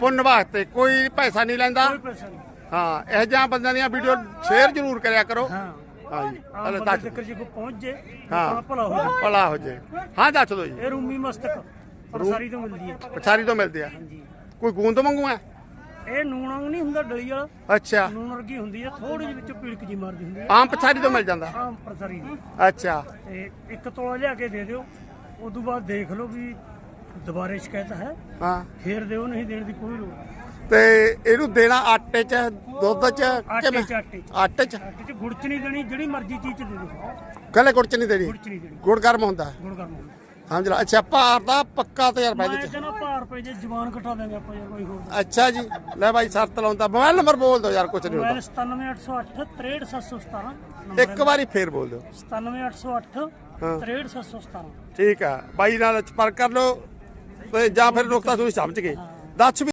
ਪੁੰਨ ਵਾਸਤੇ ਕੋਈ ਪੈਸਾ ਨਹੀਂ ਲੈਂਦਾ। ਕੋਈ ਪੈਸਾ ਨਹੀਂ। ਹਾਂ ਇਹ ਜਿਹਾ ਬੰਦਿਆਂ ਦੀਆਂ ਵੀਡੀਓ ਸ਼ੇਅਰ ਜ਼ਰੂਰ ਕਰਿਆ ਕਰੋ। ਹਾਂ। ਆਮ ਹਲੇ ਬੰਦੇ ਦੱਸ ਤੱਕ ਜੇ ਕੋਈ ਪਹੁੰਚ ਜੇ ਹਾਂ। ਭਲਾ ਹੋ ਜਾਏ ਭਲਾ ਹੋ ਜੇ ਹਾਂ ਦੱਸ ਦਿਓ ਜੀ। ਇਹ ਰੂਮੀ ਮਸਤਕ ਪਰਸਾਰੀ ਤੋਂ ਮਿਲਦੀ ਹੈ ਪਛਾਰੀ ਤੋਂ ਮਿਲਦੇ ਆ। ਹਾਂਜੀ। ਕੋਈ ਗੂੰਦ ਵਾਂਗੂ ਆ? ਇਹ ਨੂਣ ਨਹੀਂ ਹੁੰਦਾ ਡਲੀ ਵਾਲਾ। ਅੱਛਾ। ਨੂਣ ਵਰਗੀ ਹੁੰਦੀ ਹੈ ਥੋੜੀ ਜਿਹੀ ਵਿੱਚੋਂ ਪੀੜਕ ਜੀ ਮਾਰਦੀ ਹੁੰਦੀ ਹੈ ਆਮ ਪਛਾਰੀ ਤੋਂ ਮਿਲ ਜਾਂਦਾ। ਆਮ ਪਰਸਾਰੀ ਦੀ। ਅੱਛਾ। ਤੇ ਇੱਕ ਤੋਲਾ ਲਿਆ ਕੇ ਦੇ ਦਿਓ ਉਦੋਂ ਬਾਅਦ ਦੇਖ ਲਓ ਵੀ ਦੁਬਾਰੇ ਸ਼ਿਕਾਇਤ ਹੈ। ਹਾਂ। ਫੇਰ ਦਿਓ ਨਹੀਂ ਦੇਣ ਦੀ ਕੋਈ ਲੋੜ। ਤੇ ਇਹਨੂੰ ਦੇਣਾ ਆਟੇ 'ਚ ਦੁੱਧ 'ਚ ਆਟੇ? ਚ ਆਟੇ ਚ। ਆਟੇ 'ਚ। ਆਟੇ ਚ ਗੁੜ ਚ ਨਹੀਂ ਦੇਣੀ ਜਿਹੜੀ ਮਰਜ਼ੀ ਚੀਜ਼ ਚ ਦੇ ਦਿਓ। ਕੱਲੇ ਗੁੜ 'ਚ ਨਹੀਂ ਦੇਣੀ? ਗੁੜ ਚ ਨਹੀਂ ਦੇਣੀ। ਗੁੜ ਗਰਮ ਹੁੰਦਾ? ਗੁੜ ਸਮਝ ਲਾ। ਅੱਛਾ ਭਾਰ ਦਾ ਪੱਕਾ ਤਜਰਬਾ ਮੈਂ ਇਹਦੇ 'ਚ। ਕਹਿੰਦਾ ਭਾਰ ਪਏ ਜੇ ਜ਼ਬਾਨ ਘਟਾ ਦਾਂਗੇ ਆਪਾਂ ਯਾਰ ਕੋਈ ਹੋਰ। ਅੱਛਾ ਜੀ। ਲੈ ਬਾਈ ਸ਼ਰਤ ਲਾਉਂਦਾ। ਮੋਬਾਈਲ ਨੰਬਰ ਬੋਲ ਦਿਓ ਯਾਰ ਕੁਛ ਨਹੀਂ ਹੁੰਦਾ। 97808 63717 ਨੰਬਰ ਇੱਕ ਵਾਰੀ ਫੇਰ ਬੋਲ ਦਿਓ। 97808 ਹਾਂ। 63717 ਠੀਕ ਆ। ਬਾਈ ਨਾਲ ਸੰਪਰਕ ਕਰ ਲਓ। ਜਾਂ ਫਿਰ ਨੁਕਤਾ ਤੁਸੀਂ ਸਮਝ ਗਏ। ਦੱਸ ਵੀ